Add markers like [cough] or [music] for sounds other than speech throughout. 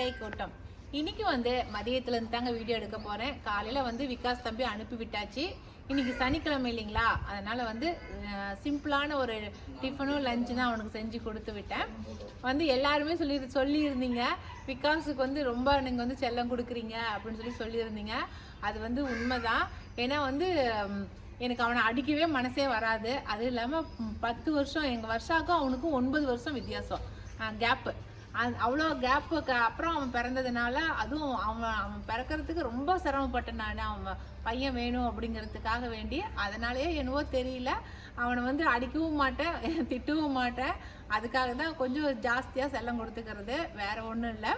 கை கூட்டம். இன்னைக்கு வந்து மதியத்துல இருந்து தாங்க வீடியோ எடுக்க போறேன். காலையில வந்து விகாஸ் தம்பி அனுப்பி விட்டாச்சு. இன்னைக்கு சனிக்கிழமை இல்லைங்களா? அதனால வந்து சிம்பிளான ஒரு டிஃபனும் லஞ்சு தான் அவனுக்கு செஞ்சு கொடுத்து விட்டேன். வந்து எல்லாருமே சொல்லி சொல்லியிருந்தீங்க. விகாஸுக்கு வந்து ரொம்ப நீங்கள் வந்து செல்லம் கொடுக்குறீங்க அப்படின்னு சொல்லி சொல்லியிருந்தீங்க. அது வந்து உண்மைதான். ஏன்னா வந்து எனக்கு அவனை அடிக்கவே மனசே வராது. அது இல்லாமல் பத்து வருஷம் எங்கள் வருஷாக்கும் அவனுக்கும் ஒன்பது வருஷம் வித்தியாசம். கேப்பு அவ்வளோ கேப்புக்கு அப்புறம் அவன் பிறந்ததுனால அதுவும் அவன் அவன் பிறக்கிறதுக்கு ரொம்ப சிரமப்பட்டேன் நான். அவன் பையன் வேணும் அப்படிங்கிறதுக்காக வேண்டி. அதனாலேயே என்னவோ தெரியல. அவனை வந்து அடிக்கவும் மாட்டேன் [laughs] திட்டவும் மாட்டேன். அதுக்காக தான் கொஞ்சம் ஜாஸ்தியாக செல்லம் கொடுத்துக்கிறது. வேறு ஒன்றும் இல்லை.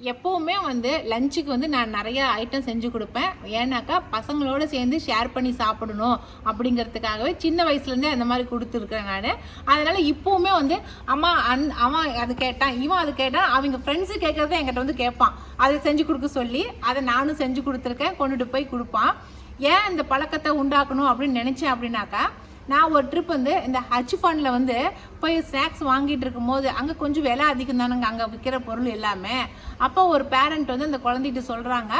எப்போவுமே வந்து லஞ்சுக்கு வந்து நான் நிறைய ஐட்டம் செஞ்சு கொடுப்பேன். ஏன்னாக்கா பசங்களோடு சேர்ந்து ஷேர் பண்ணி சாப்பிடணும் அப்படிங்கிறதுக்காகவே சின்ன வயசுலேருந்தே அந்த மாதிரி கொடுத்துருக்கேன் நான். அதனால் இப்போவுமே வந்து அம்மா அந் அவன் அது கேட்டான் இவன் அது கேட்டான் அவங்க ஃப்ரெண்ட்ஸு கேட்குறத என்கிட்ட வந்து கேட்பான். அதை செஞ்சு கொடுக்க சொல்லி அதை நானும் செஞ்சு கொடுத்துருக்கேன் கொண்டுட்டு போய் கொடுப்பான். ஏன் இந்த பழக்கத்தை உண்டாக்கணும் அப்படின்னு நினச்சேன் அப்படின்னாக்கா நான் ஒரு ட்ரிப் வந்து இந்த ஹஜ் ஃபண்டில் வந்து போய் ஸ்நாக்ஸ் வாங்கிட்டு இருக்கும்போது அங்கே கொஞ்சம் விலை அதிகம் தானுங்க அங்கே விற்கிற பொருள் எல்லாமே. அப்போ ஒரு பேரண்ட் வந்து அந்த குழந்தைகிட்ட சொல்கிறாங்க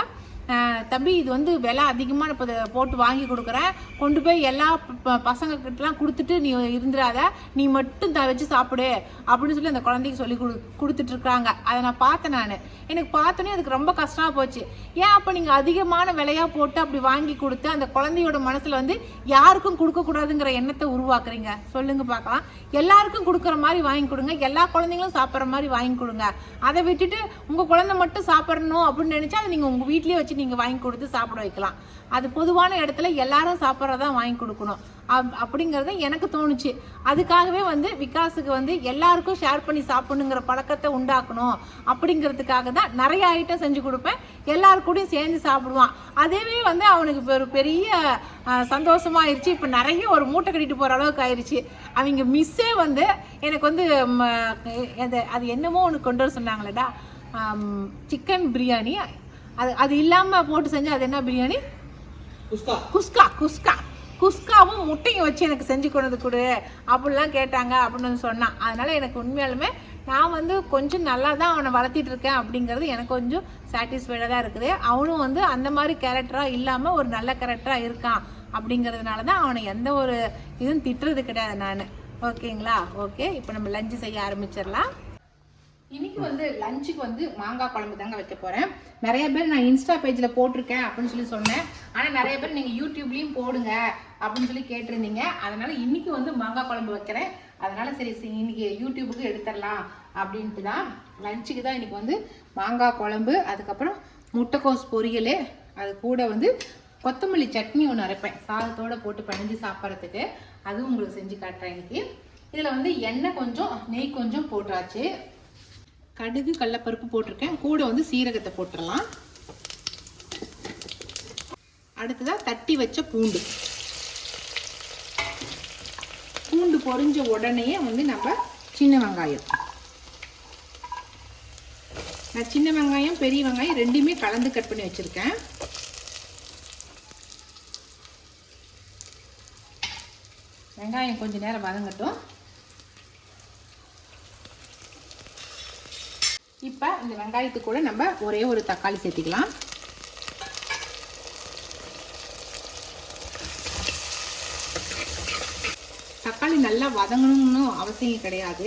தம்பி இது வந்து விலை அதிகமாக இப்போ இதை போட்டு வாங்கி கொடுக்குறேன் கொண்டு போய் எல்லா ப- பசங்கக்கிட்டலாம் கொடுத்துட்டு நீ இருந்துடாத நீ மட்டும் த வச்சு சாப்பிடு அப்படின்னு சொல்லி அந்த குழந்தைக்கு சொல்லி கொடு கொடுத்துட்ருக்காங்க அதை நான் பார்த்தேன் நான். எனக்கு பார்த்தோன்னே அதுக்கு ரொம்ப கஷ்டமாக போச்சு. ஏன் அப்போ நீங்கள் அதிகமான விலையாக போட்டு அப்படி வாங்கி கொடுத்து அந்த குழந்தையோட மனசில் வந்து யாருக்கும் கொடுக்கக்கூடாதுங்கிற எண்ணத்தை உருவாக்குறீங்க? சொல்லுங்க பார்க்கலாம். எல்லாருக்கும் கொடுக்குற மாதிரி வாங்கி கொடுங்க. எல்லா குழந்தைங்களும் சாப்பிட்ற மாதிரி வாங்கி கொடுங்க. அதை விட்டுட்டு உங்கள் குழந்தை மட்டும் சாப்பிட்றணும் அப்படின்னு நினச்சா அதை நீங்கள் உங்கள் வீட்லேயே வச்சு நீங்கள் வாங்கி கொடுத்து சாப்பிட வைக்கலாம். அது பொதுவான இடத்துல எல்லாரும் சாப்பிட்றதா வாங்கி கொடுக்கணும். அப் அப்படிங்கிறது எனக்கு தோணுச்சு. அதுக்காகவே வந்து விகாஸுக்கு வந்து எல்லாருக்கும் ஷேர் பண்ணி சாப்பிடணுங்கிற பழக்கத்தை உண்டாக்கணும். அப்படிங்கிறதுக்காக தான் நிறைய ஐட்டம் செஞ்சு கொடுப்பேன். எல்லாருக்கூடையும் கூடயும் சேர்ந்து சாப்பிடுவான். அதேவே வந்து அவனுக்கு ஒரு பெரிய சந்தோஷமாக சந்தோஷமா ஆயிடுச்சு இப்போ நிறைய ஒரு மூட்டை கட்டிட்டு போகிற அளவுக்கு ஆயிடுச்சு அவங்க மிஸ்ஸே வந்து எனக்கு வந்து ம, அது என்னமோ ஒன்று கொண்டு வர சொன்னாங்களேடா. சிக்கன் பிரியாணி அது அது இல்லாமல் போட்டு செஞ்சு அது என்ன பிரியாணி? குஸ்கா. குஸ்கா குஸ்கா. குஸ்காவும் முட்டையும் வச்சு எனக்கு செஞ்சு கொண்டு கொடு. அப்படிலாம் கேட்டாங்க அப்படின்னு சொன்னான். அதனால எனக்கு உண்மையாலுமே நான் வந்து கொஞ்சம் நல்லா தான் அவனை வளர்த்திட்டு இருக்கேன் அப்படிங்கிறது எனக்கு கொஞ்சம் சாட்டிஸ்ஃபைடாக தான் இருக்குது. அவனும் வந்து அந்த மாதிரி கேரக்டராக இல்லாமல் ஒரு நல்ல கேரக்டராக இருக்கான் அப்படிங்கிறதுனால தான் அவனை எந்த ஒரு இதுவும் திட்டுறது கிடையாது நான். ஓகேங்களா ஓகே இப்போ நம்ம லஞ்சு செய்ய ஆரம்பிச்சிடலாம். இன்னைக்கு வந்து லஞ்சுக்கு வந்து மாங்காய் குழம்பு தாங்க வைக்க போறேன். நிறைய பேர் நான் இன்ஸ்டா பேஜ்ல போட்டிருக்கேன் அப்படின்னு சொல்லி சொன்னேன். ஆனா நிறைய பேர் நீங்க யூடியூப்லயும் போடுங்க அப்படின்னு சொல்லி கேட்டிருந்தீங்க. அதனால இன்னைக்கு வந்து மாங்காய் குழம்பு வைக்கிறேன். அதனால சரி இன்னைக்கு யூடியூபுக்கு எடுத்துடலாம் அப்படின்ட்டு தான் லஞ்சுக்கு தான் இன்னைக்கு வந்து மாங்காய் குழம்பு அதுக்கப்புறம் முட்டைக்கோஸ் பொரியல் அது கூட வந்து கொத்தமல்லி சட்னி ஒன்று அரைப்பேன். சாதத்தோட போட்டு பிணைஞ்சு சாப்பிட்றதுக்கு. அதுவும் உங்களுக்கு செஞ்சு காட்டுறேன் இன்னைக்கு. இதில் வந்து எண்ணெய் கொஞ்சம் நெய் கொஞ்சம் போட்டாச்சு. கடுகு கடலப்பருப்பு போட்டிருக்கேன். கூட வந்து சீரகத்தை போட்டுடலாம். அடுத்ததாக தட்டி வச்ச பூண்டு. பூண்டு பொறிஞ்ச உடனே வந்து நம்ம சின்ன வெங்காயம். நான் சின்ன வெங்காயம் பெரிய வெங்காயம் ரெண்டுமே கலந்து கட் பண்ணி வச்சுருக்கேன். வெங்காயம் கொஞ்சம் நேரம் வதங்கட்டும். இப்போ இந்த வெங்காயத்துக்கு கூட நம்ம ஒரே ஒரு தக்காளி சேர்த்திக்கலாம். தக்காளி நல்லா வதங்கணும்னு அவசியம் கிடையாது.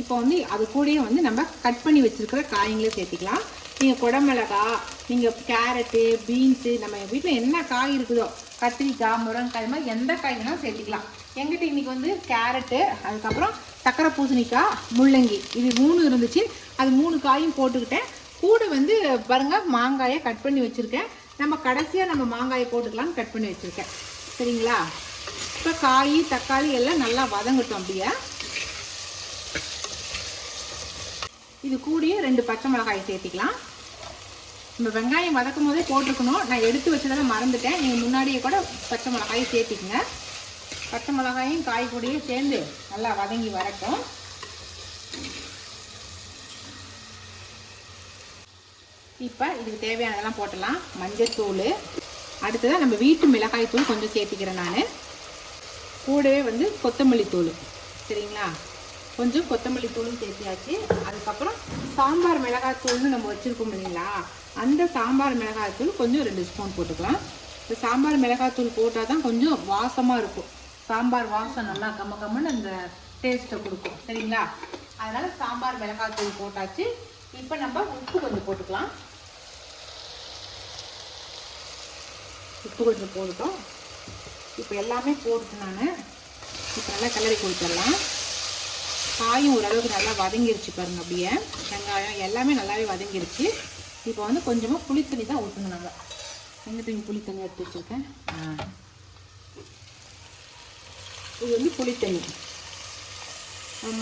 இப்போ வந்து அது கூடயே வந்து நம்ம கட் பண்ணி வச்சுருக்கிற காய்களே சேர்த்திக்கலாம். நீங்கள் குடமிளகா நீங்கள் கேரட்டு பீன்ஸு நம்ம வீட்டில் என்ன காய் இருக்குதோ கத்திரிக்காய் முருங்கைக்காய் இது மாதிரி எந்த காய் வேணாலும் சேர்த்திக்கலாம். எங்கிட்ட இன்றைக்கி வந்து கேரட்டு அதுக்கப்புறம் சக்கரை பூசணிக்காய் முள்ளங்கி. இது மூணு இருந்துச்சு. அது மூணு காயும் போட்டுக்கிட்டேன். கூட வந்து பாருங்க மாங்காயை கட் பண்ணி வச்சுருக்கேன். நம்ம கடைசியாக நம்ம மாங்காயை போட்டுக்கலாம்னு கட் பண்ணி வச்சுருக்கேன். சரிங்களா? இப்போ காய் தக்காளி எல்லாம் நல்லா வதங்கட்டும் அப்படியே. இது கூடயே ரெண்டு பச்சை மிளகாயை சேர்த்திக்கலாம். நம்ம வெங்காயம் வதக்கும் போதே போட்டிருக்கணும். நான் எடுத்து வச்சதெல்லாம் மறந்துட்டேன். நீங்கள் முன்னாடியே கூட பச்சை மிளகாயை சேர்த்திக்கங்க. பச்சை மிளகாயும் காய் கூடயே சேர்ந்து நல்லா வதங்கி வரட்டும். இப்போ இதுக்கு தேவையானதெல்லாம் போட்டலாம் மஞ்சத்தூள் அடுத்ததாக நம்ம வீட்டு மிளகாய் தூள் கொஞ்சம் சேர்த்திக்கிறேன் நான். கூடவே வந்து கொத்தமல்லி தூள். சரிங்களா? கொஞ்சம் கொத்தமல்லி தூளும் சேர்த்தியாச்சு. அதுக்கப்புறம் சாம்பார் மிளகாய் தூள்னு நம்ம வச்சுருக்கோம் இல்லைங்களா? அந்த சாம்பார் மிளகாய் தூள் கொஞ்சம் ரெண்டு ஸ்பூன் போட்டுக்கலாம். இந்த சாம்பார் மிளகாய் தூள் போட்டால் தான் கொஞ்சம் வாசமாக இருக்கும். சாம்பார் வாசம் நல்லா கம்ம கம்மன்னு அந்த டேஸ்ட்டை கொடுக்கும். சரிங்களா? அதனால் சாம்பார் மிளகாய் தூள் போட்டாச்சு. இப்போ நம்ம உப்பு கொஞ்சம் போட்டுக்கலாம். உப்பு கொஞ்சம் போட்டுட்டோம். இப்போ எல்லாமே போட்டு நான். இப்போ நல்லா கிளறி கொடுத்துடலாம். காயும் ஓரளவுக்கு நல்லா வதங்கிருச்சு பாருங்க அப்படியே. வெங்காயம் எல்லாமே நல்லாவே வதங்கிருச்சு. இப்போ வந்து கொஞ்சமாக புளித்தண்ணி தான் ஊற்றணும் நம்ம. எங்கே தண்ணி புளித்தண்ணி எடுத்து வச்சுருக்கேன்? ஆ. இது வந்து புளித்தண்ணி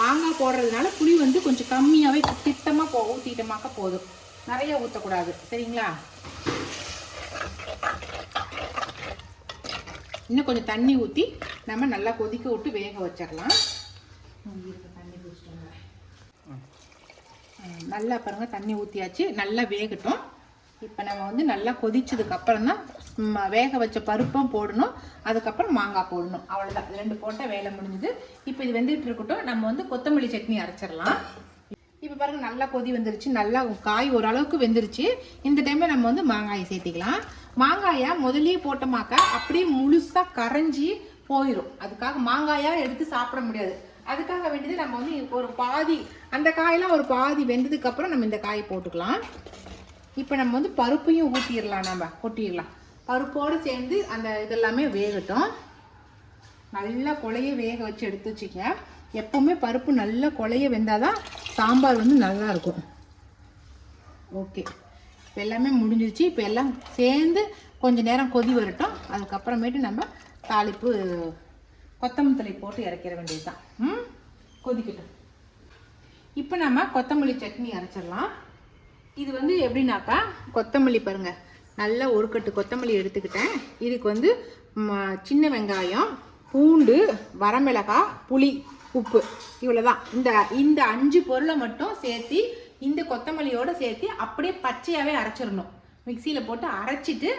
மாங்காய் போடுறதுனால புளி வந்து கொஞ்சம் கம்மியாகவே திட்டமாக போ ஊற்றிட்டமாக்க போதும். நிறைய ஊற்றக்கூடாது சரிங்களா? இன்னும் கொஞ்சம் தண்ணி ஊற்றி நம்ம நல்லா கொதிக்க விட்டு வேக வச்சிடலாம். தண்ணி குடிச்சிட்டு நல்லா பாருங்க தண்ணி ஊற்றியாச்சு நல்லா வேகட்டும். இப்போ நம்ம வந்து நல்லா கொதிச்சதுக்கு அப்புறம் தான் வேக வச்ச பருப்பும் போடணும். அதுக்கப்புறம் மாங்காய் போடணும். அவ்வளோதான் ரெண்டு போட்டால் வேலை முடிஞ்சுது. இப்போ இது வெந்துட்டு இருக்கட்டும். நம்ம வந்து கொத்தமல்லி சட்னி அரைச்சிடலாம். இப்போ பாருங்கள் நல்லா கொதி வந்துருச்சு. நல்லா காய் ஓரளவுக்கு வெந்துருச்சு. இந்த டைமில் நம்ம வந்து மாங்காயை சேர்த்திக்கலாம். மாங்காயை முதல்லயே போட்டோமாக்கா அப்படியே முழுசாக கரைஞ்சி போயிடும் அதுக்காக மாங்காயாக எடுத்து சாப்பிட முடியாது. அதுக்காக வேண்டியது நம்ம வந்து ஒரு பாதி அந்த காயெல்லாம் ஒரு பாதி வெந்ததுக்கப்புறம் நம்ம இந்த காயை போட்டுக்கலாம். இப்போ நம்ம வந்து பருப்பையும் ஊற்றிடலாம் நம்ம. கொட்டிடலாம். பருப்போடு சேர்ந்து அந்த இதெல்லாமே வேகட்டும். நல்லா கொலைய வேக வச்சு எடுத்து வச்சுக்க. எப்போவுமே பருப்பு நல்லா கொலையை வெந்தால் தான் சாம்பார் வந்து நல்லா இருக்கும். ஓகே. இப்போ எல்லாமே முடிஞ்சிச்சு இப்போ எல்லாம் சேர்ந்து கொஞ்சம் நேரம் கொதி வரட்டும். அதுக்கப்புறமேட்டு நம்ம தாளிப்பு கொத்தமல்லி போட்டு இறக்கிற வேண்டியது தான் ம்? கொதிக்கட்டும். இப்போ நம்ம கொத்தமல்லி சட்னி அரைச்சிடலாம். இது வந்து எப்படின்னாக்கா கொத்தமல்லி பாருங்கள் நல்ல ஒரு கட்டு கொத்தமல்லி எடுத்துக்கிட்டேன். இதுக்கு வந்து ம, சின்ன வெங்காயம் பூண்டு வரமிளகாய் புளி உப்பு. இவ்வளோதான் இந்த இந்த அஞ்சு பொருளை மட்டும் சேர்த்து இந்த கொத்தமல்லியோடு சேர்த்து அப்படியே பச்சையாகவே அரைச்சிடணும். மிக்சியில் போட்டு அரைச்சிட்டு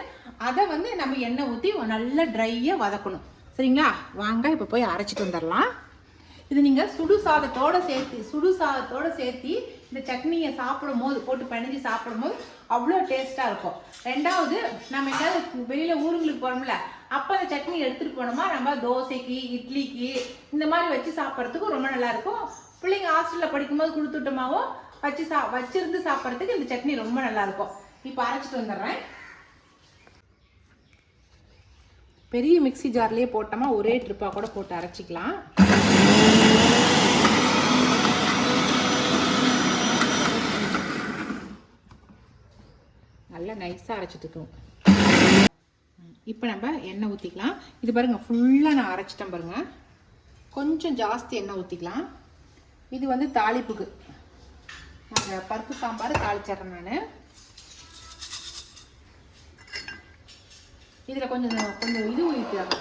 அதை வந்து நம்ம எண்ணெய் ஊற்றி நல்லா ட்ரையாக வதக்கணும். சரிங்களா? வாங்க இப்போ போய் அரைச்சிட்டு வந்துடலாம். இது நீங்கள் சுடு சாதத்தோட சேர்த்து சுடு சாதத்தோட சேர்த்து இந்த சட்னியை சாப்பிடும் போது போட்டு பிணைஞ்சு சாப்பிடும் போது அவ்வளோ டேஸ்ட்டாக இருக்கும். ரெண்டாவது நம்ம எங்கேயாவது வெளியில் ஊருங்களுக்கு போகிறோம்ல அப்போ அந்த சட்னி எடுத்துகிட்டு போனோமா நம்ம தோசைக்கு இட்லிக்கு இந்த மாதிரி வச்சு சாப்பிட்றதுக்கும் ரொம்ப நல்லாயிருக்கும் பிள்ளைங்க ஹாஸ்டலில் படிக்கும்போது கொடுத்துட்டோமாவோ வச்சு சா வச்சிருந்து சாப்பிட்றதுக்கு இந்த சட்னி ரொம்ப நல்லாயிருக்கும் இப்போ அரைச்சிட்டு வந்துடுறேன். பெரிய மிக்ஸி ஜார்லேயே போட்டோமா ஒரே ட்ரிப்பாக கூட போட்டு அரைச்சிக்கலாம். நல்லா நைஸாக அரைச்சிட்டுக்கும் இப்போ நம்ம எண்ணெய் ஊற்றிக்கலாம் இது பாருங்கள் ஃபுல்லாக நான் அரைச்சிட்டேன் பாருங்கள் கொஞ்சம் ஜாஸ்தி எண்ணெய் ஊற்றிக்கலாம் இது வந்து தாளிப்புக்கு. நாங்கள் பருப்பு சாம்பார் தாளிச்சிட்றேன் நான். இதில் கொஞ்சம் கொஞ்சம் இது ஊற்றிக்கலாம்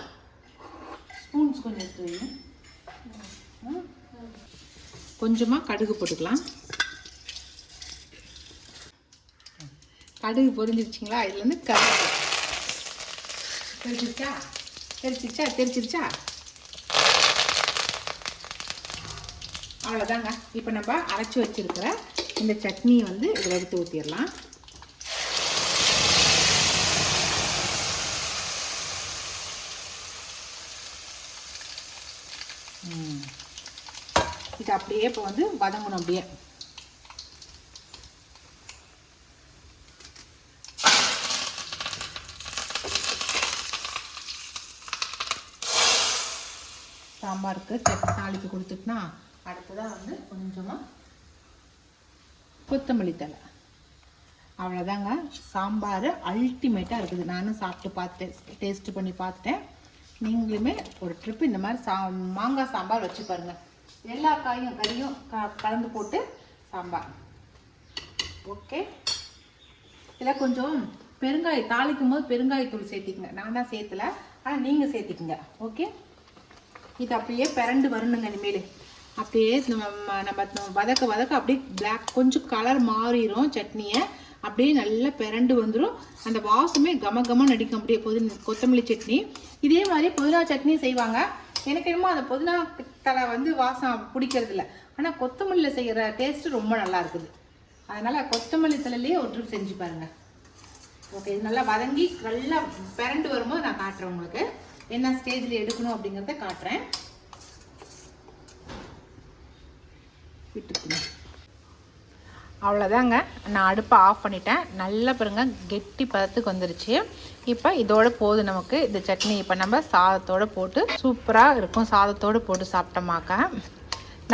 ஸ்பூன்ஸ் கொஞ்சம் எடுத்து வைங்க. கொஞ்சமாக கடுகு போட்டுக்கலாம். கடுகு பொரிஞ்சிருச்சிங்களா? இதுலேருந்து கடுகு தெரிச்சிருச்சா தெரிச்சிருச்சா தெரிச்சிருச்சா அவ்வளோதாங்க இப்போ நம்ம அரைச்சி வச்சிருக்கிற இந்த சட்னியை வந்து இதில் எடுத்து ஊற்றிடலாம் இது அப்படியே இப்போ வந்து வதங்கணும் அப்படியே. சாம்பாருக்கு சட்னி தாளிப்பு கொடுத்துட்டுனா அடுத்ததாக வந்து கொஞ்சமாக கொத்தமல்லி தழை. அவ்வளோதாங்க சாம்பார் அல்டிமேட்டாக இருக்குது. நானும் சாப்பிட்டு பார்த்தேன். டேஸ்ட்டு பண்ணி பார்த்துட்டேன் நீங்களுமே ஒரு ட்ரிப் இந்த மாதிரி சா மாங்காய் சாம்பார் வச்சு பாருங்கள் எல்லா காயும் கறியும் க கலந்து போட்டு சாம்பார். ஓகே இதில் கொஞ்சம் பெருங்காய தாளிக்கும் போது பெருங்காயத்தூள் சேர்த்திக்கங்க. நான் தான் சேர்த்தல. ஆனால் நீங்கள் சேர்த்திக்கங்க. ஓகே இது அப்படியே பிறண்டு வரணுங்க இனிமேல். அப்படியே நம்ம நம்ம வதக்க வதக்க அப்படியே பிளாக் கொஞ்சம் கலர் மாறிடும் சட்னியை. அப்படியே நல்லா பிறண்டு வந்துடும் அந்த வாசமே கம கம நடிக்கும். அப்படியே புதின கொத்தமல்லி சட்னி. இதே மாதிரி புதினா சட்னி செய்வாங்க. எனக்கு என்னமோ அந்த புதினா தலை வந்து வாசம் பிடிக்கிறது இல்லை ஆனால் கொத்தமல்லியில் செய்கிற டேஸ்ட்டு ரொம்ப நல்லா இருக்குது. அதனால் கொத்தமல்லி தலையிலேயே ஒரு ட்ரிப் செஞ்சு பாருங்கள் ஓகே இது நல்லா வதங்கி நல்லா பிறண்டு வரும்போது நான் காட்டுறேன் உங்களுக்கு. என்ன ஸ்டேஜில் எடுக்கணும் அப்படிங்கிறத காட்டுறேன். அவ்வளோதாங்க நான் அடுப்பை ஆஃப் பண்ணிட்டேன். நல்லா பாருங்க கெட்டி பதத்துக்கு வந்துருச்சு. இப்போ இதோட போதும் நமக்கு இந்த சட்னி இப்போ நம்ம சாதத்தோடு போட்டு சூப்பராக இருக்கும். சாதத்தோடு போட்டு சாப்பிட்டோமாக்கா.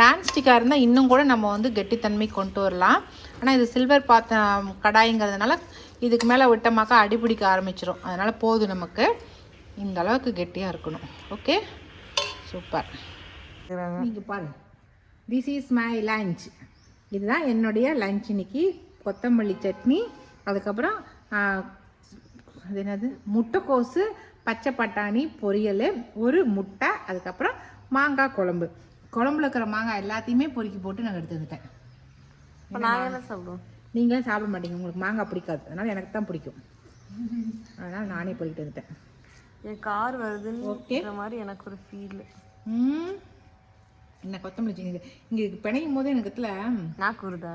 நான்ஸ்டிக்காக இருந்தால் இன்னும் கூட நம்ம வந்து கெட்டித்தன்மை கொண்டு வரலாம். ஆனால் இது சில்வர் பாத்திரம் கடாய்ங்கிறதுனால இதுக்கு மேலே விட்டமாக்கா அடிபிடிக்க ஆரம்பிச்சிரும். அதனால் போதும் நமக்கு. இந்த அளவுக்கு கெட்டியாக இருக்கணும். ஓகே சூப்பர் நீங்கள் பாருங்க. திஸ் இஸ் மை லஞ்ச் இதுதான் என்னுடைய லஞ்ச் இன்னைக்கு. கொத்தமல்லி சட்னி அதுக்கப்புறம் அது என்னது? முட்டைக்கோசு பச்சை பட்டாணி பொரியல் ஒரு முட்டை அதுக்கப்புறம் மாங்காய் குழம்பு. குழம்புல இருக்கிற மாங்காய் எல்லாத்தையுமே பொறுக்கி போட்டு நான் எடுத்து வந்துட்டேன். நாங்கள் சாப்பிடுவோம்? நீங்களே சாப்பிட மாட்டீங்க. உங்களுக்கு மாங்காய் பிடிக்காது. அதனால் எனக்கு தான் பிடிக்கும். அதனால் நானே பொறுக்கிட்டு வந்துட்டேன். என் கார் வருதுன்னு மாதிரி எனக்கு ஒரு ஃபீல் ம். என்ன கொத்தமல்லி சட்னி இங்கே பிணையும் போது எனக்கு இதில் நான் கூறுதா?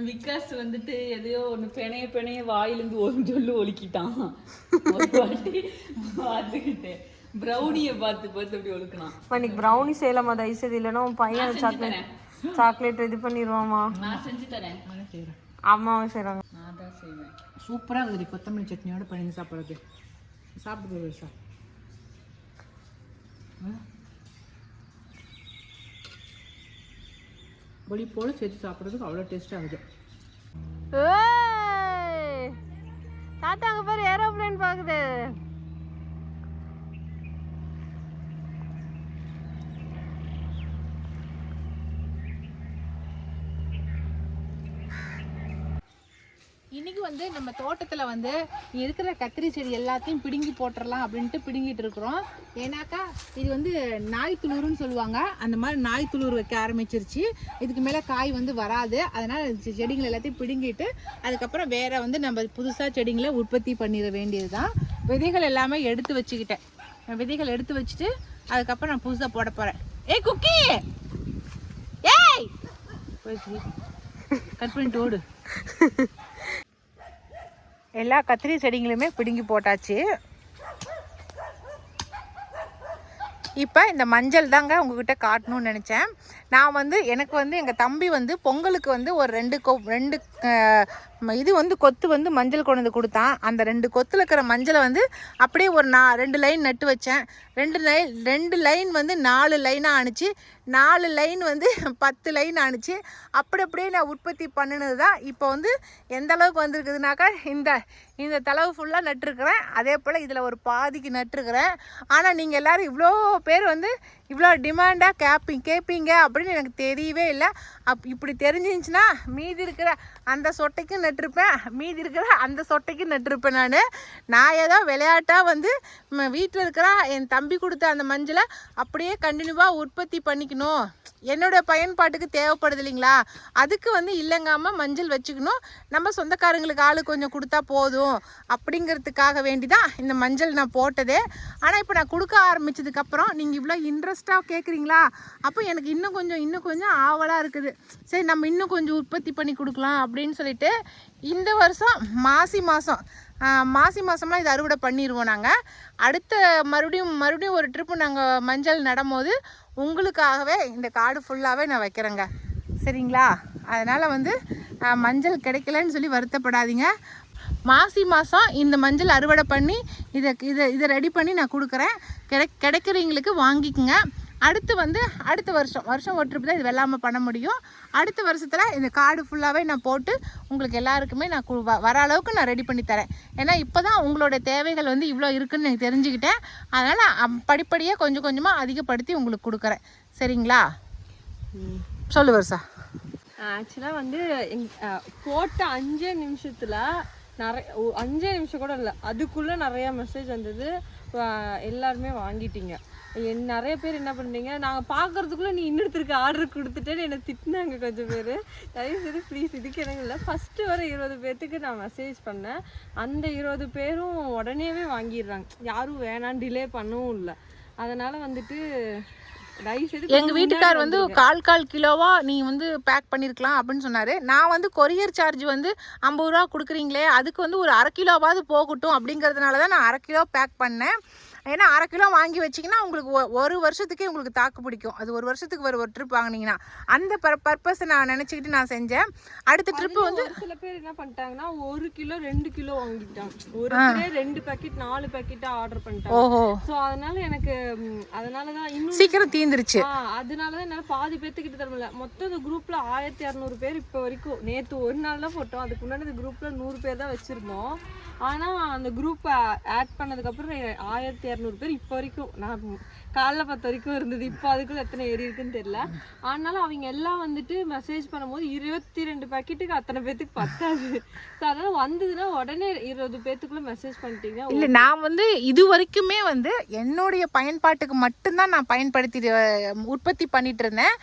விகாஸ் வந்துட்டு எதையோ ஒண்ணு பிணைய பிணைய வாயிலிருந்து ஒரு சொல்லு ஒலிக்கிட்டான். ஒரு வாட்டி பார்த்துக்கிட்டு. ப்ரௌனிய பார்த்து பார்த்து அப்படி ஒழுக்கினான் இன்னைக்கு ப்ரௌனி செய்யலாமா தயவு செய்து இல்லைன்னா உன் பையன் சாக்லேட் சாக்லேட் இது பண்ணிடுவாமா? நான் செஞ்சு தரேன். அம்மாவும் செய்கிறாங்க தான் செய்வேன். சூப்பராக இருக்குது. கொத்தமல்லி சட்னியோட பிணைஞ்சு சாப்பிட்றது சாப்பிட்டு போய் சார். பொடி போல் சேர்த்து சாப்பிட்றதுக்கு அவ்வளோ டேஸ்ட்டாக இருக்குது. தாத்தா அங்க பாரு ஏரோப்ளேன் பாக்குது. இன்றைக்கி வந்து நம்ம தோட்டத்தில் வந்து இருக்கிற கத்திரி செடி எல்லாத்தையும் பிடுங்கி போட்டுடலாம் அப்படின்ட்டு பிடுங்கிட்டு இருக்கிறோம். ஏன்னாக்கா இது வந்து நாய் துளுருன்னு சொல்லுவாங்க. அந்த மாதிரி நாய் துளுர் வைக்க ஆரம்பிச்சிருச்சு. இதுக்கு மேலே காய் வந்து வராது. அதனால் செடிகள் எல்லாத்தையும் பிடுங்கிட்டு அதுக்கப்புறம் வேறு வந்து நம்ம புதுசாக செடிங்களை உற்பத்தி பண்ணிட வேண்டியது தான் விதைகள் எல்லாமே எடுத்து வச்சுக்கிட்டேன். விதைகள் எடுத்து வச்சுட்டு அதுக்கப்புறம் நான் புதுசாக போட போகிறேன் ஏய் குக்கி! ஏய்! கட் பண்ணிட்டு ஓடு. எல்லா கத்திரி செடிங்களுமே பிடுங்கி போட்டாச்சு. இப்போ இந்த மஞ்சள் தாங்க உங்ககிட்ட காட்டணும்னு நினச்சேன். நான் வந்து எனக்கு வந்து எங்கள் தம்பி வந்து பொங்கலுக்கு வந்து ஒரு ரெண்டு கொ ரெண்டு இது வந்து கொத்து வந்து மஞ்சள் கொண்டு வந்து கொடுத்தான். அந்த ரெண்டு கொத்தில் இருக்கிற மஞ்சளை வந்து அப்படியே ஒரு நான் ரெண்டு லைன் நட்டு வச்சேன். ரெண்டு லைன் ரெண்டு லைன் வந்து நாலு லைனாக அனுச்சு நாலு லைன் வந்து பத்து லைன் ஆணுச்சு அப்படி அப்படியே நான் உற்பத்தி பண்ணினது தான். இப்போ வந்து எந்த அளவுக்கு வந்திருக்குதுனாக்கா இந்த இந்த தளவு ஃபுல்லாக நட்டுருக்குறேன். அதே போல் இதில் ஒரு பாதிக்கு நட்டுருக்குறேன். ஆனால் நீங்கள் எல்லோரும் இவ்வளோ பேர் வந்து இவ்வளோ டிமாண்டாக கேப்பீங்க கேட்பீங்க அப்படின்னு எனக்கு தெரியவே இல்லை. அப் இப்படி தெரிஞ்சிருந்துச்சுன்னா மீதி இருக்கிற அந்த சொட்டைக்கும் நட்டிருப்பேன். மீதி இருக்கிற அந்த சொட்டைக்கும் நட்டிருப்பேன் நான். நான் ஏதோ விளையாட்டாக வந்து வீட்டில் இருக்கிற என் தம்பி கொடுத்த அந்த மஞ்சளை அப்படியே கண்டினியூவாக உற்பத்தி பண்ணிக்கணும். என்னோட பயன்பாட்டுக்கு தேவைப்படுது இல்லைங்களா? அதுக்கு வந்து இல்லைங்காமல் மஞ்சள் வச்சுக்கணும். நம்ம சொந்தக்காரங்களுக்கு ஆள் கொஞ்சம் கொடுத்தா போதும். அப்படிங்கிறதுக்காக வேண்டி தான் இந்த மஞ்சள் நான் போட்டதே. ஆனால் இப்போ நான் கொடுக்க ஆரம்பிச்சதுக்கப்புறம் நீங்கள் இவ்வளோ இன்ட்ரெஸ்ட்டாக கேட்குறீங்களா அப்போ எனக்கு இன்னும் கொஞ்சம் இன்னும் கொஞ்சம் ஆவலாக இருக்குது. சரி நம்ம இன்னும் கொஞ்சம் உற்பத்தி பண்ணி கொடுக்கலாம் அப்படின்னு சொல்லிட்டு இந்த வருஷம் மாசி மாதம் மாசி மாதம்லாம் இது அறுவடை பண்ணிடுவோம் நாங்கள் அடுத்த மறுபடியும் மறுபடியும் ஒரு ட்ரிப்பு நாங்கள் மஞ்சள் நடும்போது உங்களுக்காகவே இந்த காடு ஃபுல்லாகவே நான் வைக்கிறேங்க. சரிங்களா? அதனால் வந்து மஞ்சள் கிடைக்கலன்னு சொல்லி வருத்தப்படாதீங்க. மாசி மாதம் இந்த மஞ்சள் அறுவடை பண்ணி இதை இதை இதை ரெடி பண்ணி நான் கொடுக்குறேன். கிடை கிடைக்கிறவங்களுக்கு வாங்கிக்கோங்க. அடுத்து வந்து அடுத்த வருஷம். வருஷம் ஒரு ட்ரிப் தான் இது வெள்ளாமல் பண்ண முடியும். அடுத்த வருஷத்தில் இந்த கார்டு ஃபுல்லாகவே நான் போட்டு உங்களுக்கு எல்லாருக்குமே நான் வ- வர அளவுக்கு நான் ரெடி பண்ணி தரேன். ஏன்னா இப்போ தான் உங்களோட தேவைகள் வந்து இவ்வளோ இருக்குன்னு எனக்கு தெரிஞ்சுக்கிட்டேன். அதனால் படிப்படியாக கொஞ்சம் கொஞ்சமாக அதிகப்படுத்தி உங்களுக்கு கொடுக்குறேன். சரிங்களா? சொல்லு வருஷா. ஆக்சுவலாக வந்து எங் போட்ட அஞ்சே நிமிஷத்தில் நிறைய அஞ்சே நிமிஷம் கூட இல்லை அதுக்குள்ளே நிறையா மெசேஜ் வந்தது. எல்லாருமே வாங்கிட்டீங்க. என் நிறைய பேர் என்ன பண்ணுறீங்க நாங்கள் பார்க்கறதுக்குள்ளே நீ இன்னொருத்தருக்கு ஆர்டர் கொடுத்துட்டேன்னு என்னை திட்டினாங்க கொஞ்சம் பேர். தயவு செய்து ப்ளீஸ் இதுக்கு எனக்கு இல்லை. ஃபஸ்ட்டு வர இருபது பேர்த்துக்கு நான் மெசேஜ் பண்ணேன். அந்த இருபது பேரும் உடனேவே வாங்கிடுறாங்க. யாரும் வேணாம் டிலே பண்ணவும் இல்லை. அதனால வந்துட்டு எங்க வீட்டுக்கார் வந்து கால் கால் கிலோவா நீ வந்து பேக் பண்ணிருக்கலாம் அப்படின்னு சொன்னாரு. நான் வந்து கொரியர் சார்ஜ் வந்து ஐம்பது ரூபா கொடுக்குறீங்களே அதுக்கு வந்து ஒரு அரை கிலோவாவது போகட்டும் அப்படிங்கிறதுனால தான் நான் அரை கிலோ பேக் பண்ணேன். ஏன்னா அரை கிலோ வாங்கி வச்சிங்கன்னா உங்களுக்கு ஒரு வருஷத்துக்கே உங்களுக்கு தாக்கு பிடிக்கும். அது ஒரு வருஷத்துக்கு ஒரு ஒரு ட்ரிப் வாங்குனீங்கன்னா. அந்த பர் பர்பஸை நான் நினச்சிக்கிட்டு நான் செஞ்சேன். அடுத்த ட்ரிப்பு வந்து ஒரு சில பேர் என்ன பண்ணிட்டாங்கன்னா ஒரு கிலோ ரெண்டு கிலோ வாங்கிட்டாங்க. ஒரு ரெண்டு பாக்கெட் நாலு பாக்கெட்டா ஆர்டர் பண்ணிட்டாங்க. ஓஹோ. சோ அதனால எனக்கு ம், அதனாலதான் இன்னும் சீக்கிரம் தீந்துருச்சு. ஆ, அதனாலதான் என்னால பாதி பேத்துக்கிட்ட தர முடியல. மொத்தம் இந்த குரூப்ல ஆயிரத்தி இரநூறு பேர் இப்ப வரைக்கும். நேத்து ஒரு நாள் தான் போட்டோம். அதுக்கு முன்னாடி இந்த குரூப்ல நூறு பேர் தான் வச்சிருந்தோம். ஆனா அந்த குரூப் ஆட் பண்ணதுக்கு அப்புறம் ஆயிரத்தி இரநூறு பேர் இப்ப வரைக்கும் நான் காலைல பத்து வரைக்கும் இருந்தது. இப்போ அதுக்குள்ள எத்தனை ஏறி இருக்குன்னு தெரியல. ஆனாலும் அவங்க எல்லாம் வந்துட்டு மெசேஜ் பண்ணும்போது இருபத்தி ரெண்டு பாக்கெட்டுக்கு அத்தனை பேத்துக்கு பத்தாது. So, அதனால வந்ததுன்னா உடனே இருபது பேத்துக்குள்ள மெசேஜ் பண்ணிட்டீங்கன்னா இல்லை நான் வந்து இது வரைக்குமே வந்து என்னுடைய பயன்பாட்டுக்கு மட்டும்தான் நான் பயன்படுத்தி உற்பத்தி பண்ணிட்டு இருந்தேன்.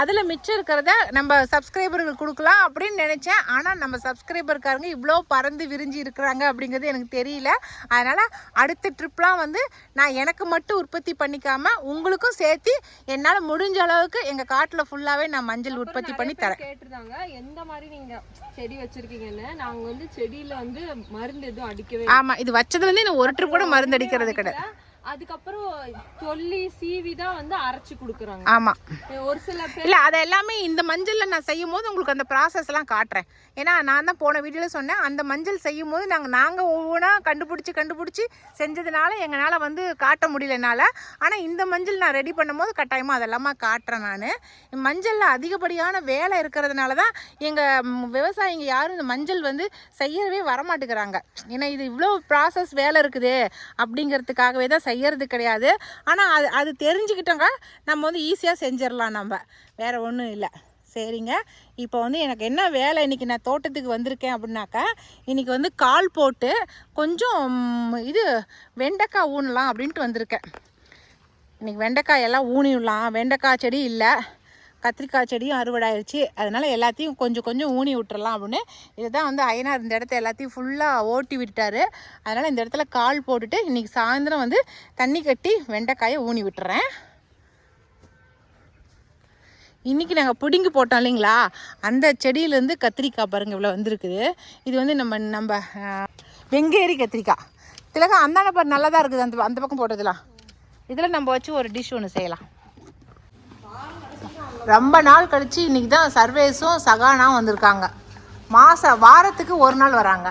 அதில் மிச்சம் இருக்கிறத நம்ம சப்ஸ்கிரைபர்கள் கொடுக்கலாம் அப்படின்னு நினச்சேன். ஆனால் நம்ம சப்ஸ்கிரைபர்காரங்க இவ்வளோ பறந்து விரிஞ்சு இருக்கிறாங்க அப்படிங்கிறது எனக்கு தெரியல. அதனால் அடுத்த ட்ரிப்லாம் வந்து நான் எனக்கு மட்டும் உற்பத்தி பண்ணிக்காம உங்களுக்கும் சேர்த்து என்னால் முடிஞ்ச அளவுக்கு எங்கள் காட்டில் ஃபுல்லாகவே நான் மஞ்சள் உற்பத்தி பண்ணி தரேன். கேட்டிருந்தாங்க எந்த மாதிரி நீங்க செடி வச்சிருக்கீங்கன்னு? நாங்க வந்து செடியில வந்து மருந்து எதுவும் அடிக்கவே ஆமாம் இது வச்சதுலேருந்து இன்னும் ஒரு ட்ரிப் கூட மருந்து அடிக்கிறது கிடையாது. அதுக்கப்புறம் சொல்லி சீவி தான் வந்து அரைச்சு கொடுக்குறாங்க. ஆமாம் ஒரு சில பேர் இல்லை அதை எல்லாமே இந்த மஞ்சளில் நான் செய்யும் போது உங்களுக்கு அந்த ப்ராசஸ் எல்லாம் காட்டுறேன். ஏன்னா நான் தான் போன வீடியோவில் சொன்னேன் அந்த மஞ்சள் செய்யும் போது நாங்கள் நாங்கள் ஒவ்வொன்றா கண்டுபிடிச்சி கண்டுபிடிச்சி செஞ்சதுனால எங்களால் வந்து காட்ட முடியலனால ஆனால் இந்த மஞ்சள் நான் ரெடி பண்ணும்போது கட்டாயமாக அதெல்லாமா காட்டுறேன் நான். மஞ்சளில் அதிகப்படியான வேலை இருக்கிறதுனால தான் எங்கள் விவசாயிங்க யாரும் இந்த மஞ்சள் வந்து செய்யவே வரமாட்டேங்கிறாங்க. ஏன்னா இது இவ்வளோ ப்ராசஸ் வேலை இருக்குது அப்படிங்கிறதுக்காகவே தான் செய்கிறது கிடையாது. ஆனால் அது அது தெரிஞ்சுக்கிட்டோங்க நம்ம வந்து ஈஸியாக செஞ்சிடலாம் நம்ம. வேறு ஒன்றும் இல்லை. சரிங்க. இப்போ வந்து எனக்கு என்ன வேலை இன்றைக்கி நான் தோட்டத்துக்கு வந்திருக்கேன் அப்படின்னாக்கா இன்றைக்கி வந்து கால் போட்டு கொஞ்சம் இது வெண்டைக்காய் ஊனலாம் அப்படின்ட்டு வந்திருக்கேன். இன்றைக்கி வெண்டைக்காய் எல்லாம் ஊனிடலாம். வெண்டைக்காய் செடி இல்லை. கத்திரிக்காய் செடியும் அறுவடாயிருச்சு. அதனால் எல்லாத்தையும் கொஞ்சம் கொஞ்சம் ஊனி விட்டுறலாம் அப்படின்னு. இதுதான் வந்து அயனார் இந்த இடத்த எல்லாத்தையும் ஃபுல்லாக ஓட்டி விட்டுட்டாரு. அதனால் இந்த இடத்துல கால் போட்டுட்டு இன்றைக்கி சாயந்தரம் வந்து தண்ணி கட்டி வெண்டைக்காயை ஊனி விட்டுறேன். இன்றைக்கி நாங்கள் பிடுங்கி போட்டோம் இல்லைங்களா? அந்த செடியிலேருந்து கத்திரிக்காய் பாருங்கள் இவ்வளோ வந்திருக்குது. இது வந்து நம்ம நம்ம வெங்கேரி கத்திரிக்காய். திலகம் அந்தாண்ட பாரு நல்லா தான் இருக்குது. அந்த அந்த பக்கம் போட்டதுலாம் இதில் நம்ம வச்சு ஒரு டிஷ் ஒன்று செய்யலாம். ரொம்ப நாள் கழிச்சு இன்னைக்கு தான் சர்வேஸும் சகானாவும் வந்திருக்காங்க. மாச வாரத்துக்கு ஒரு நாள் வராங்க.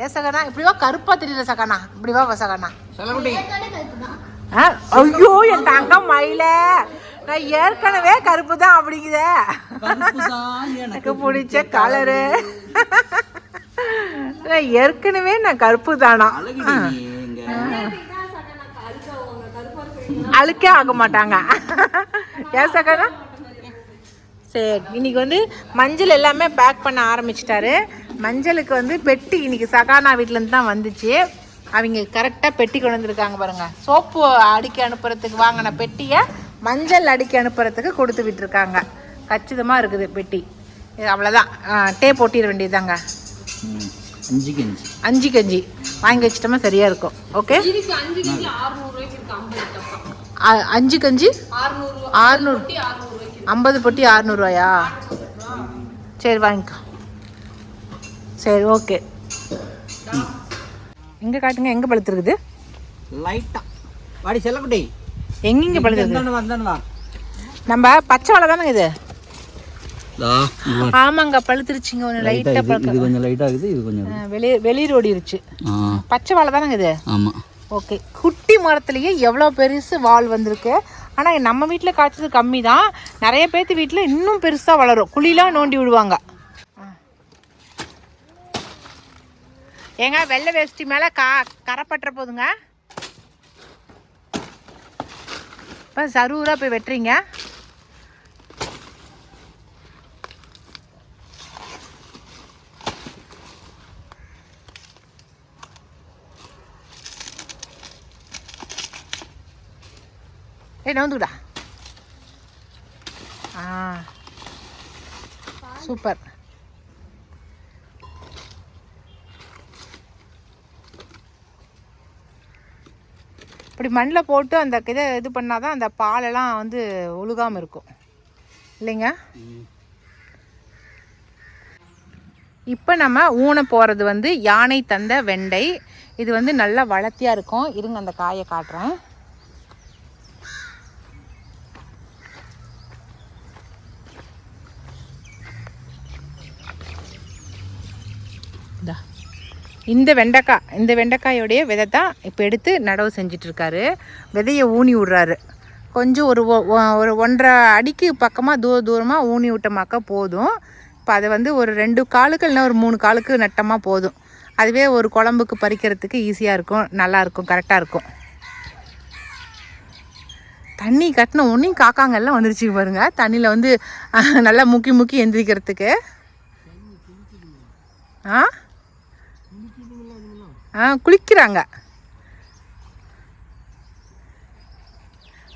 ஏ சகானா? இப்படி வா கருப்பா தெரியல சகானா? இப்படி வா சகானா? ஆ, ஐயோ என் தங்கம் மயில. நான் ஏற்கனவே கருப்பு தான் அப்படிங்குதே எனக்கு பிடிச்ச கலரு நான் ஏற்கனவே நான் கருப்பு தானா அழுக்கே ஆக மாட்டாங்க. ஏன் சகனா? சரி இன்னைக்கு வந்து மஞ்சள் எல்லாமே பேக் பண்ண ஆரம்பிச்சிட்டாரு. மஞ்சளுக்கு வந்து பெட்டி இன்னைக்கு சகானா வீட்டிலேருந்து தான் வந்துச்சு. அவங்க கரெக்டாக பெட்டி கொண்டு வந்திருக்காங்க பாருங்க. சோப்பு அடிக்க அனுப்புறதுக்கு வாங்கின பெட்டியை மஞ்சள் அடிக்க அனுப்புறதுக்கு கொடுத்து விட்டுருக்காங்க. கச்சிதமாக இருக்குது பெட்டி. அவ்வளோதான் டேப் ஒட்டிட வேண்டியதுதாங்க. அஞ்சுக்கு அஞ்சு அஞ்சு கஞ்சி. வாங்கி வச்சிட்டோமா சரியாக இருக்கும். ஓகே இதுக்கு அஞ்சு கஞ்சி? ஆறுநூறு. ஐம்பது பொட்டி அறுநூறுவாயா? சரி வாங்கிக்கோ. சரி ஓகே. எங்கே காட்டுங்க? எங்கே பழுத்துருக்குது லைட்டா. வாடி செல்லக்குட்டி. எங்கெங்க வா நம்ம பச்சை வாழை தானே இது. ஆமாங்க பழுத்துருச்சுங்க ஒன்று லைட்டா லைட்டாக இது பழுக்க இது கொஞ்சம் லைட்டா இருக்குது இது கொஞ்சம். வெளியே வெளியூர் ஓடிருச்சு. பச்சை வாழை தானேங்க இது? ஆமா. ஓகே. குட்டி மரத்துலேயே எவ்வளோ பெருசு வால் வந்திருக்கு. ஆனால் நம்ம வீட்டில் காய்ச்சது கம்மி தான் நிறைய பேர்த்து வீட்டில் இன்னும் பெருசாக வளரும். குழிலாம் நோண்டி விடுவாங்க. ஏங்க வெள்ளை வேஷ்டி மேலே கா கரைப்பட்டுற போதுங்க. இப்போ சரூராக போய் வெட்டுறீங்க. ஏய் நவுந்துடா ஆ சூப்பர் இப்படி மண்ணில் போட்டு அந்த இதை இது பண்ணாதான் அந்த பாலெல்லாம் வந்து ஒழுகாமல் இருக்கும். இல்லைங்க? இப்போ நம்ம ஊன போகிறது வந்து யானை தந்த வெண்டை. இது வந்து நல்லா வளர்த்தியாக இருக்கும். இருங்க அந்த காயை காட்டுறேன். இந்த வெண்டைக்காய் இந்த வெண்டைக்காயோடைய விதை தான் இப்போ எடுத்து நடவு செஞ்சிட்ருக்காரு. விதையை ஊனி விட்றாரு. கொஞ்சம் ஒரு ஒ- ஒ- ஒரு ஒன்றரை அடிக்கு பக்கமாக தூர தூரமாக ஊனி விட்டமாக்கா போதும். இப்போ அதை வந்து ஒரு ரெண்டு காலுக்கு இல்லைன்னா ஒரு மூணு காலுக்கு நட்டமாக போதும். அதுவே ஒரு குழம்புக்கு பறிக்கிறதுக்கு ஈஸியாக இருக்கும் நல்லாயிருக்கும் கரெக்டாக இருக்கும். தண்ணி கட்டின ஒன்றையும் காக்காங்கெல்லாம் வந்துருச்சு பாருங்க. தண்ணியில் வந்து நல்லா முக்கி முக்கி எந்திரிக்கிறதுக்கு. ஆ? குளிக்கிறாங்க.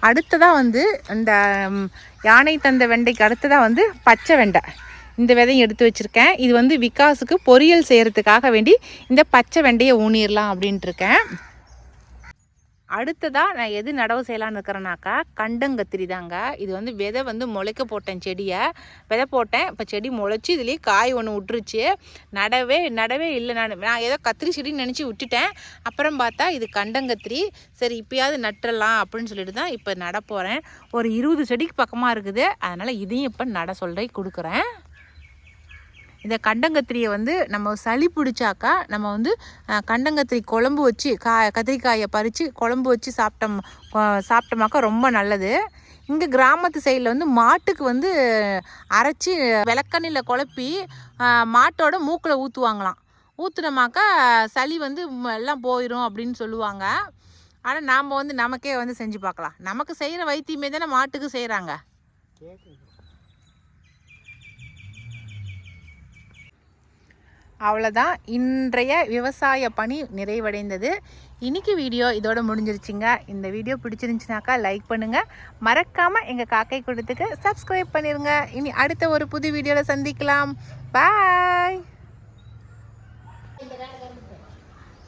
அடுத்ததாக வந்து இந்த யானை தந்த வெண்டைக்கு அடுத்ததாக வந்து பச்சை வெண்டை. இந்த விதையும் எடுத்து வச்சுருக்கேன். இது வந்து விகாஸுக்கு பொரியல் செய்கிறதுக்காக வேண்டி இந்த பச்சை வெண்டையை ஊனிடலாம் அப்படின்ட்டுருக்கேன் அடுத்ததாக நான் எது நடவு செய்யலான்னு இருக்கிறேனாக்கா கண்டங்கத்திரி தாங்க இது வந்து விதை வந்து முளைக்க போட்டேன் செடியை. விதை போட்டேன். இப்போ செடி முளைச்சி இதுலேயே காய் ஒன்று விட்டுருச்சு நடவே நடவே இல்லை நான். நான் ஏதோ கத்திரி செடின்னு நினச்சி விட்டுட்டேன். அப்புறம் பார்த்தா இது கண்டங்கத்திரி சரி இப்பயாவது நட்டுடலாம் அப்படின்னு சொல்லிட்டு தான் இப்போ நட போகிறேன் ஒரு இருபது செடிக்கு பக்கமாக இருக்குது. அதனால் இதையும் இப்போ நட சொல்லி கொடுக்குறேன். இந்த கண்டங்கத்திரியை வந்து நம்ம சளி பிடிச்சாக்கா நம்ம வந்து கண்டங்கத்திரி குழம்பு வச்சு கா கத்திரிக்காயை பறித்து குழம்பு வச்சு சாப்பிட்டோம் சாப்பிட்டோமாக்கா ரொம்ப நல்லது. இங்கே கிராமத்து சைடில் வந்து மாட்டுக்கு வந்து அரைச்சி விளக்கண்ணில் குழப்பி மாட்டோட மூக்கில் ஊற்றுவாங்களாம் ஊற்றுனோமாக்கா சளி வந்து எல்லாம் போயிடும் அப்படின்னு சொல்லுவாங்க. ஆனால் நாம் வந்து நமக்கே வந்து செஞ்சு பார்க்கலாம். நமக்கு செய்கிற வைத்தியமே தானே மாட்டுக்கு செய்கிறாங்க அவ்வளோதான் இன்றைய விவசாய பணி நிறைவடைந்தது. இன்னைக்கு வீடியோ இதோட முடிஞ்சிருச்சுங்க. இந்த வீடியோ பிடிச்சிருந்துச்சுனாக்கா லைக் பண்ணுங்கள் மறக்காமல் எங்கள் காக்கை கூட்டத்துக்கு சப்ஸ்கிரைப் பண்ணிடுங்க இனி அடுத்த ஒரு புது வீடியோவில் சந்திக்கலாம். பாய்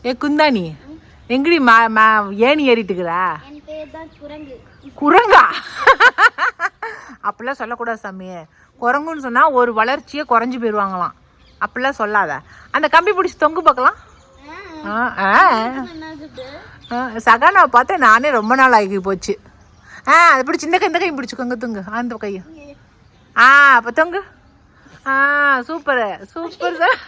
ஏ குந்தாணி எங்கடி மா மா ஏணி ஏறிட்டுக்கிறா குரங்கா. [laughs] அப்படிலாம் சொல்லக்கூடாது சாமி குரங்குன்னு சொன்னால் ஒரு வளர்ச்சியே குறைஞ்சி போயிடுவாங்களாம் அப்படிலாம் சொல்லாத. அந்த கம்பி பிடிச்சி தொங்கு பார்க்கலாம். சகானாவை பார்த்து நானே ரொம்ப நாள் ஆகி போச்சு. ஆ அதை பிடிச்சி இந்த கை இந்த கையும் பிடிச்சிக்கோங்க தொங்கு அந்த கையும் ஆ அப்போ தொங்கு. ஆ சூப்பர். Super sir